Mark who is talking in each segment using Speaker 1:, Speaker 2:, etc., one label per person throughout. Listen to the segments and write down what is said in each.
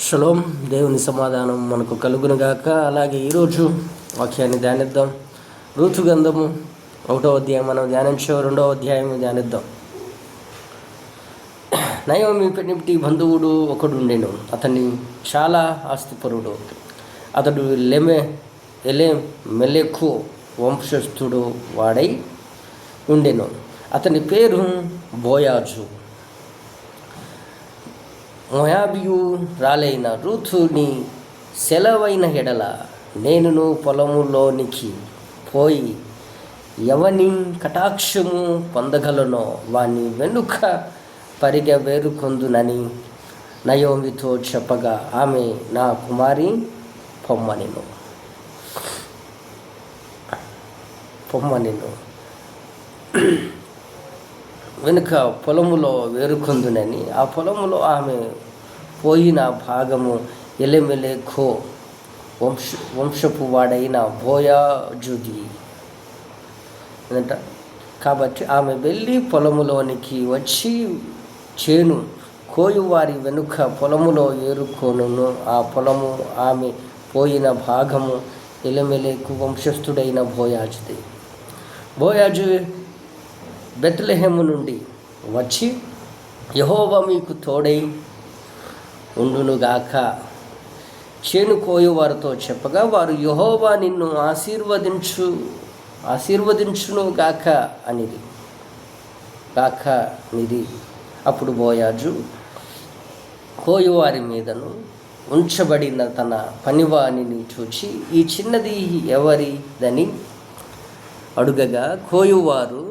Speaker 1: Shalom దేవుని సమాధానం మనకు కలుగునుగాక. అలాగే ఈరోజు వాక్యాన్ని ధ్యానిద్దాం. ఋతుగంధము ఒకటో అధ్యాయం మనం ధ్యానించే రెండవ అధ్యాయం ధ్యానిద్దాం. నయోమి పెనిమిటి బంధువుడు ఒకడు ఉండెను అతన్ని చాలా ఆస్తిపరుడు. అతడు లెమె ఎలే మెలెకు వంశస్థుడు వాడై ఉండెను. అతని పేరు బోయాజు. మోయాబియు రాలైన ఋతుని సెలవైన ఎడల నేనును పొలములోనికి పోయి ఎవని కటాక్షము పొందగలనో వాని వెనుక పరిగె వేరుకొందునని నయోమితో చెప్పగా ఆమె నా కుమారి పొమ్మనిను. పొమ్మనిను. వెనుక పొలములో వేరుకొందునని ఆ పొలములో ఆమె పోయిన భాగము ఎలెమెలే ఖో వంశ వంశపు వాడైన బోయాజుది. అంట కాబట్టి ఆమె వెళ్ళి పొలములోనికి వచ్చి చేను కోయువారి వెనుక పొలములో ఏరుకొనును. ఆ పొలము ఆమె పోయిన భాగము ఎలమెలేకు వంశస్థుడైన బోయాజుది. బోయాజు బెత్లెహేము నుండి వచ్చి యహోవా మీకు తోడై ఉండునుగాక. చేనుకోయు వారితో చెప్పగా వారు యహోవా నిన్ను ఆశీర్వదించు ఆశీర్వదించును గాక అనిది గాక నిది అప్పుడు బోయాజు కోయువారి మీదను ఉంచబడిన తన పనివాణిని చూచి ఈ చిన్నది ఎవరిదని అడుగగా కోయువారు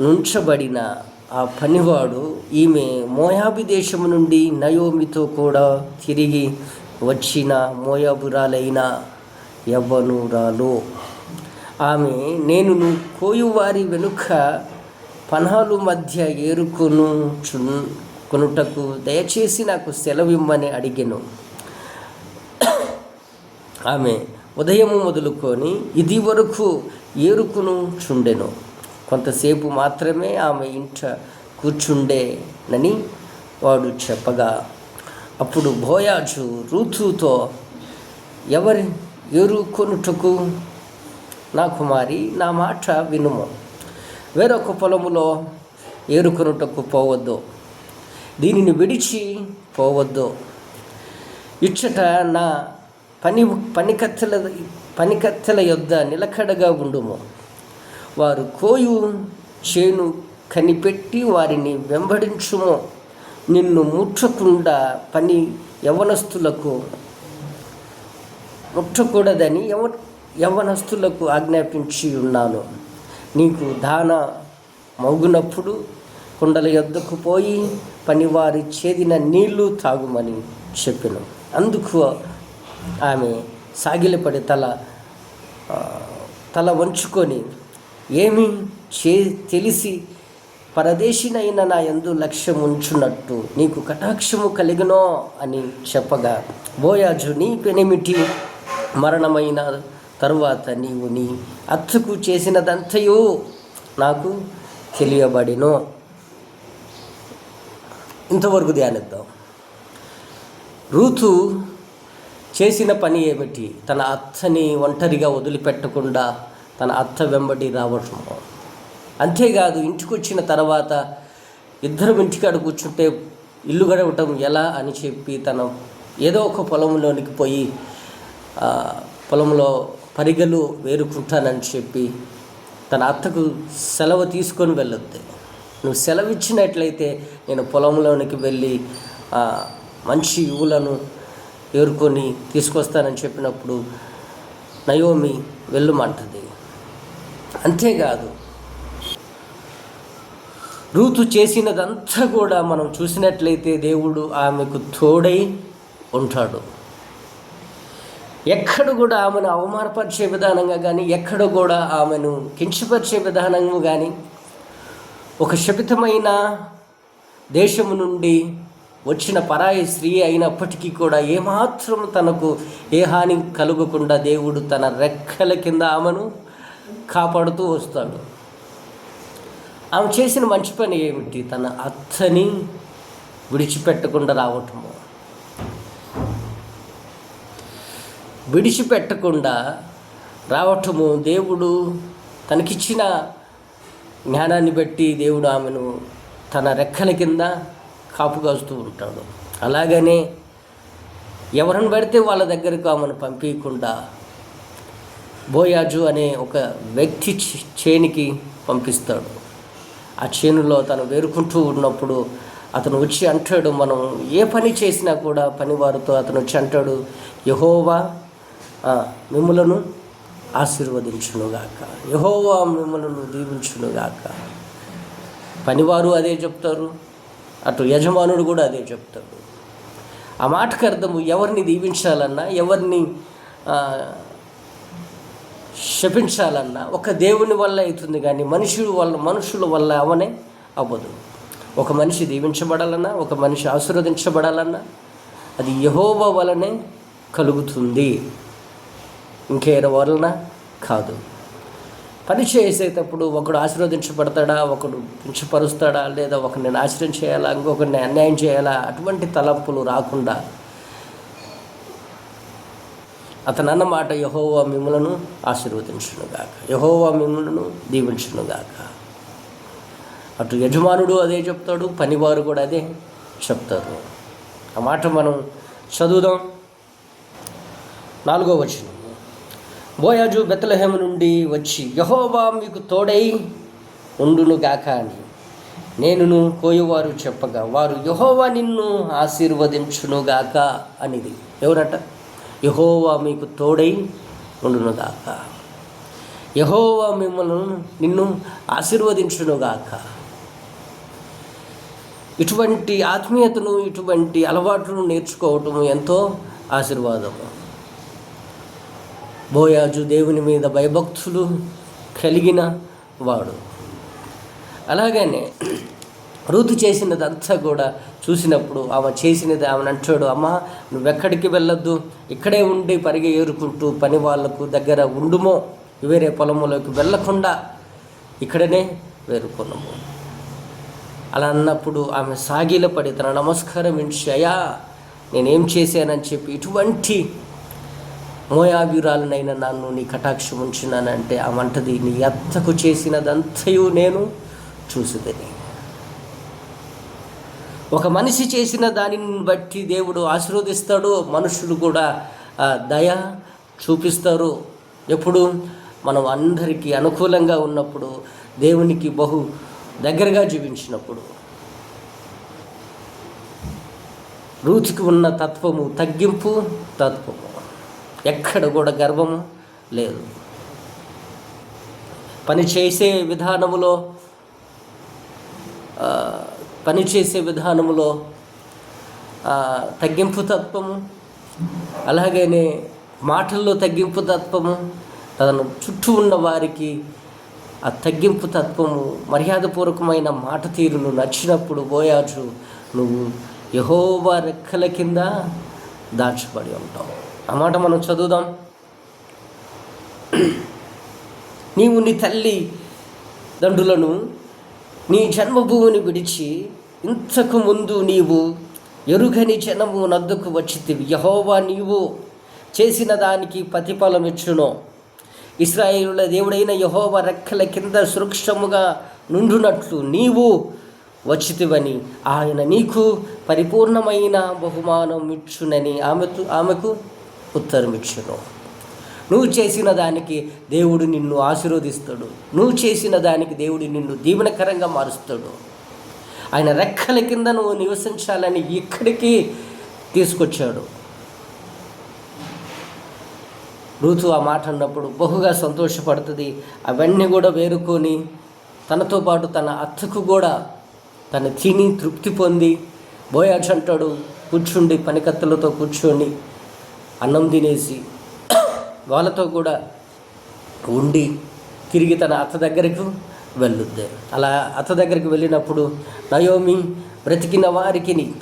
Speaker 1: నుంచబడిన ఆ పనివాడు ఈమె మోయాబి దేశము నుండి నయోమితో కూడా తిరిగి వచ్చిన మోయాబురాలైన యవ్వనురాలు. ఆమె నేను కోయువారి వెనుక పనాలు మధ్య ఏరుకొను చున్ కొనుటకు దయచేసి నాకు సెలవిమ్మని అడిగాను. ఆమె ఉదయము మొదలుకొని ఇది వరకు ఏరుకును చుండెను. కొంతసేపు మాత్రమే ఆమె ఇంట కూర్చుండేనని వాడు చెప్పగా అప్పుడు భోయాజు రూతుతో ఎవరి ఏరుకొనుటకు నా కుమారి నా మాట వినుము. వేరొక పొలములో ఏరుకొనుటకు పోవద్దు. దీనిని విడిచి పోవద్దు. ఇచ్చట నా పని పనికత్తెల పనికత్తెల యొద్ద నిలకడగా ఉండుము. వారు కోయు చేను కనిపెట్టి వారిని వెంబడించుము. నిన్ను ముట్టకుండా పని యవనస్తులకు ముట్టకూడదని యవ యవనస్తులకు ఆజ్ఞాపించి ఉన్నాను. నీకు దాన మగునప్పుడు కుండల యొద్దకు పోయి పనివారి చేదిన నీళ్ళు తాగుమని చెప్పాను. అందుకు ఆమె సాగిలపడి తల తల వంచుకొని ఏమి చే తెలిసి పరదేశినైన నా ఎందు లక్ష్యముంచున్నట్టు నీకు కటాక్షము కలిగినో అని చెప్పగా బోయాజు నీ పెనిమిటి మరణమైన తరువాత నీవు నీ అత్తకు చేసినదంతయో నాకు తెలియబడినో? ఇంతవరకు ధ్యానిద్దాం. రూతు చేసిన పని ఏమిటి? తన అత్తని ఒంటరిగా వదిలిపెట్టకుండా తన అత్త వెంబడి రావటం. అంతేకాదు ఇంటికొచ్చిన తర్వాత ఇద్దరం ఇంటికాడ కూర్చుంటే ఇల్లు గడవటం ఎలా అని చెప్పి తన ఏదో ఒక పొలంలోనికి పోయి పొలంలో పరిగెలు వేరుకుంటానని చెప్పి తన అత్తకు సెలవు తీసుకొని వెళ్ళొద్ది. నువ్వు సెలవు ఇచ్చినట్లయితే నేను పొలంలోనికి వెళ్ళి మంచి యువులను ఏరుకొని తీసుకొస్తానని చెప్పినప్పుడు నయోమి వెళ్ళమంటది. అంతేకాదు. రూతు చేసినదంతా కూడా మనం చూసినట్లయితే దేవుడు ఆమెకు తోడై ఉంటాడు. ఎక్కడ కూడా ఆమెను అవమానపరిచే విధానంగా కానీ ఎక్కడ కూడా ఆమెను కించపరిచే విధానంగా కానీ ఒక శపితమైన దేశము నుండి వచ్చిన పరాయి స్త్రీ అయినప్పటికీ కూడా ఏమాత్రం తనకు ఏ హాని కలుగకుండా దేవుడు తన రెక్కల కింద ఆమెను కాపాడుతూ వస్తాడు. ఆమె చేసిన మంచి పని ఏమిటి? తన అత్తని విడిచిపెట్టకుండా రావటము. విడిచిపెట్టకుండా రావటము దేవుడు తనకిచ్చిన జ్ఞానాన్ని బట్టి దేవుడు ఆమెను తన రెక్కల కింద కాపుగాస్తూ ఉంటాడు. అలాగనే ఎవరిని పడితే వాళ్ళ దగ్గరకు ఆమెను పంపించకుండా బోయాజు అనే ఒక వ్యక్తి చే- చేనికి పంపిస్తాడు. ఆ చేనులో తను వేరుకుంటూ ఉన్నప్పుడు అతను వచ్చి అంటాడు మనం ఏ పని చేసినా కూడా పనివారితో అతను వచ్చి అంటాడు యహోవా మిమ్మలను ఆశీర్వదించునుగాక. యహోవా మిమ్మలను దీవించునుగాక. పనివారు అదే చెప్తారు అటు యజమానుడు కూడా అదే చెప్తాడు. ఆ మాటకు అర్థము ఎవరిని దీవించాలన్నా ఎవరిని శపించాలన్నా ఒక దేవుని వల్ల అవుతుంది కానీ మనుషుల వల్ల మనుషుల వల్ల అవనే అవ్వదు. ఒక మనిషి దీవించబడాలన్నా ఒక మనిషి ఆశీర్వదించబడాలన్నా అది యహోవ వలనే కలుగుతుంది. ఇంకేర వలన కాదు. పని చేసేటప్పుడు ఒకడు ఆశీర్వదించబడతాడా ఒకడు కించపరుస్తాడా లేదా ఒకరిని నాశనం చేయాలా ఇంకొకరిని అన్యాయం చేయాలా అటువంటి తలంపులు రాకుండా అతను అన్నమాట యహోవా మిమ్మలను ఆశీర్వదించునుగాక. యహోవా మిమ్మలను దీవించునుగాక. అటు యజమానుడు అదే చెప్తాడు పనివారు కూడా అదే చెప్తారు. ఆ మాట మనం చదువుదాం. నాలుగో వచనం. బోయాజు బెత్తలహేమ నుండి వచ్చి యహోవా మీకు తోడై ఉండునుగాక అని. నేనును కోయువారు చెప్పగా వారు యహోవా నిన్ను ఆశీర్వదించునుగాక అనేది. ఎవరట? యహోవా మీకు తోడై ఉండునుగాక. యహోవా మిమ్మల్ని నిన్ను ఆశీర్వదించునుగాక. ఇటువంటి ఆత్మీయతను ఇటువంటి అలవాట్లను నేర్చుకోవటం ఎంతో ఆశీర్వాదము. బోయాజు దేవుని మీద భయభక్తులు కలిగిన వాడు. అలాగనే ఋతు చేసినదంతా కూడా చూసినప్పుడు ఆమె చేసినది ఆమెను అంటాడు అమ్మ నువ్వెక్కడికి వెళ్ళొద్దు? ఇక్కడే ఉండి పరిగె ఏరుకుంటూ పని వాళ్ళకు దగ్గర ఉండుమో వేరే పొలములోకి వెళ్ళకుండా ఇక్కడనే వేరుకున్నాము అలా అన్నప్పుడు ఆమె సాగిలపడి తన నమస్కారం ఇచ్చి అయ్యా నేనేం చేశానని చెప్పి ఇటువంటి మోయాభిరాలనైనా నన్ను నీ కటాక్షం ఉంచినానంటే ఆ వంటది నీ అత్తకు చేసినదంతయు నేను చూసుదని ఒక మనిషి చేసిన దానిని బట్టి దేవుడు ఆశీర్వదిస్తాడు మనుషులు కూడా దయ చూపిస్తారు. ఎప్పుడు మనం అందరికీ అనుకూలంగా ఉన్నప్పుడు దేవునికి బహు దగ్గరగా జీవించినప్పుడు. రూచికి ఉన్న తత్వము తగ్గింపు తత్వము. ఎక్కడ కూడా గర్వము లేదు. పని చేసే విధానములో పని చేసే విధానములో తగ్గింపు తత్వము అలాగనే మాటల్లో తగ్గింపు తత్వము తన చుట్టూ ఉన్న వారికి ఆ తగ్గింపు తత్వము మర్యాదపూర్వకమైన మాట తీరును నచ్చినప్పుడు బోయాజు నువ్వు యహోవా రెక్కల కింద దాచబడి ఉంటావు. ఆ మాట మనం చదువుదాం. నీవు నీ తల్లి దండులను నీ జన్మభూమిని విడిచి ఇంతకు ముందు నీవు ఎరుగని జనము నద్దుకు వచ్చితివి. యహోవా నీవు చేసిన దానికి ప్రతిఫలం ఇచ్చును. ఇస్రాయేలుల దేవుడైన యహోవ రెక్కల కింద సురక్షముగా నుండునట్లు నీవు వచ్చితివని. ఆయన నీకు పరిపూర్ణమైన బహుమానం ఇచ్చునని ఆమెకు ఆమెకు ఉత్తరమిచ్చును. నువ్వు చేసిన దానికి దేవుడు నిన్ను ఆశీర్వదిస్తాడు. నువ్వు చేసిన దానికి దేవుడు నిన్ను దీవెనకరంగా మారుస్తాడు. ఆయన రెక్కల కింద నువ్వు నివసించాలని ఇక్కడికి తీసుకొచ్చాడు. ఋతు ఆ మాట అన్నప్పుడు బహుగా సంతోషపడుతుంది. అవన్నీ కూడా వేరుకొని తనతో పాటు తన అత్తకు కూడా తన తిని తృప్తి పొంది బోయాజ్ అంటాడు కూర్చుండి పనికత్తలతో కూర్చొని అన్నం తినేసి వాళ్ళతో కూడా ఉండి తిరిగి తన అత్త దగ్గరకు వెళ్ళుద్ది. అలా అత్త దగ్గరికి వెళ్ళినప్పుడు నయోమి బ్రతికిన వారికి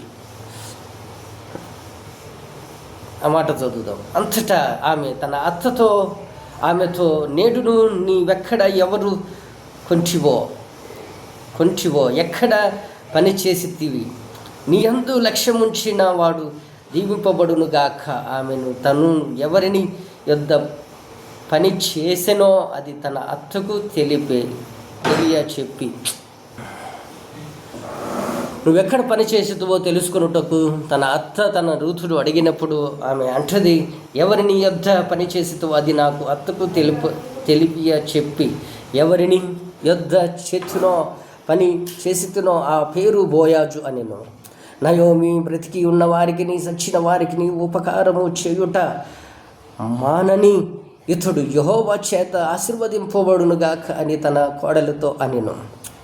Speaker 1: ఆ మాట చదువుదాం. అంతటా ఆమె తన అత్తతో ఆమెతో నేడును నీవెక్కడ ఎవరు కొంచివో కొంచివో ఎక్కడ పని చేసితివి? నీ అందు లక్ష్యముంచిన వాడు దీవింపబడునుగాక. ఆమెను తను ఎవరిని యొద్ద పని చేసెనో అది తన అత్తకు తెలిపే తెలియ చెప్పి. నువ్వెక్కడ పని చేసేదివో తెలుసుకున్నటకు తన అత్త తన రూతుడు అడిగినప్పుడు ఆమె అంటది ఎవరిని యొద్ద పని చేసేదో అది నాకు అత్తకు తెలుపు తెలిపియ చెప్పి. ఎవరిని యొద్ద చేతునో పని చేసితునో ఆ పేరు బోయాజు అనెను. నయోమి బ్రతికి ఉన్న వారికి సచ్చిన వారికి ఉపకారము చేయుట మానని ఇతడు యహోవా చేత ఆశీర్వదింపబడునుగాక అని తన కోడలతో అనెను.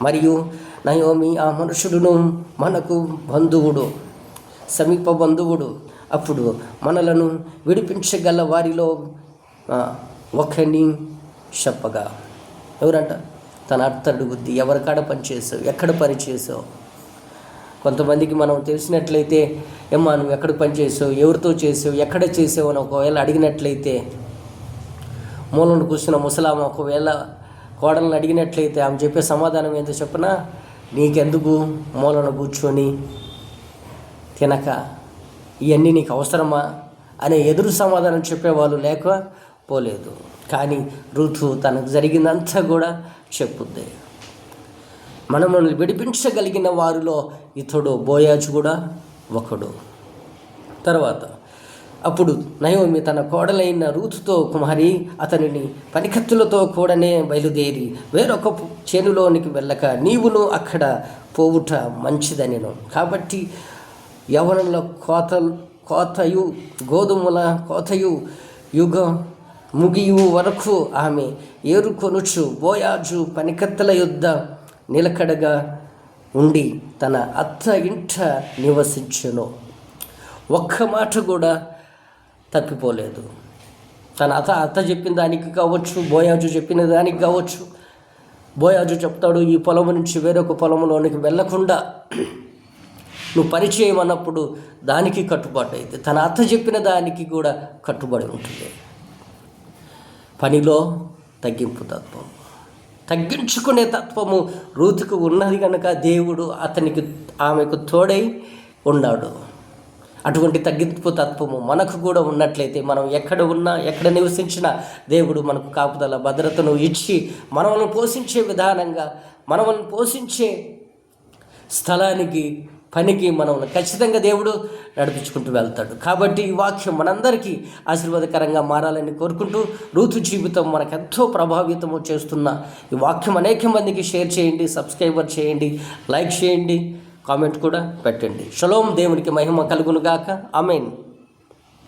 Speaker 1: మరియు నయోమి ఆ మనుషుడును మనకు బంధువుడు సమీప బంధువుడు. అప్పుడు మనలను విడిపించగల వారిలో ఒకని చెప్పగా. ఎవరంట? తన అర్థడు బుద్ధి. ఎవరికాడ పనిచేసావు ఎక్కడ పనిచేసావు కొంతమందికి మనం తెలిసినట్లయితే ఏమ్మా నువ్వు ఎక్కడ పని చేసావు? ఎవరితో చేసావు? ఎక్కడ చేసావు? అని ఒకవేళ అడిగినట్లయితే మూలను కూర్చున్న ముసలామ ఒకవేళ కోడలను అడిగినట్లయితే ఆమె చెప్పే సమాధానం ఏంటో చెప్పనా? నీకెందుకు మూలను కూర్చొని తినక? ఇవన్నీ నీకు అవసరమా? అనే ఎదురు సమాధానం చెప్పేవాళ్ళు లేక పోలేదు. కానీ ఋతు తనకు జరిగిందంతా కూడా చెప్పుద్ది. మనల్ని విడిపించగలిగిన వారిలో ఇతడు బోయాజు కూడా ఒకడు. తర్వాత అప్పుడు నయోమి తన కోడలైన రూతుతో కుమారి అతనిని పనికత్తులతో కూడానే బయలుదేరి వేరొక చేనులోనికి వెళ్ళక నీవును అక్కడ పోవుట మంచిదనిను. కాబట్టి యవనుల కోత కోతయు గోధుమల కోతయు యుగ ముగియు వరకు ఆమె ఏరుకొనుచు బోయాజు పనికత్తుల యుద్ధ నిలకడగా ఉండి తన అత్త ఇంట నివసించును. ఒక్క మాట కూడా తప్పిపోలేదు. తన అత్త అత్త చెప్పిన దానికి కావచ్చు బోయాజు చెప్పిన దానికి కావచ్చు బోయాజు చెప్తాడు ఈ పొలం నుంచి వేరొక పొలంలోనికి వెళ్ళకుండా నువ్వు పని చేయమన్నప్పుడు దానికి కట్టుబాటు అయితే తన అత్త చెప్పిన దానికి కూడా కట్టుబడి ఉంటుంది. పనిలో తగ్గింపు తత్వం. తగ్గించుకునే తత్వము రూతుకు ఉన్నది కనుక దేవుడు అతనికి ఆమెకు తోడై ఉన్నాడు. అటువంటి తగ్గింపు తత్వము మనకు కూడా ఉన్నట్లయితే మనం ఎక్కడ ఉన్నా ఎక్కడ నివసించినా దేవుడు మనకు కాపుదల భద్రతను ఇచ్చి మనల్ని పోషించే విధానంగా మనల్ని పోషించే స్థలానికి పనికి మనం ఖచ్చితంగా దేవుడు నడిపించుకుంటూ వెళ్తాడు. కాబట్టి ఈ వాక్యం మనందరికీ ఆశీర్వాదకరంగా మారాలని కోరుకుంటూ ఋతు జీవితం మనకు ఎంతో ప్రభావితము చేస్తున్న ఈ వాక్యం అనేక మందికి షేర్ చేయండి సబ్స్క్రైబర్ చేయండి లైక్ చేయండి కామెంట్ కూడా పెట్టండి. షలోం దేవునికి మహిమ కలుగునుగాక. ఆమెన్.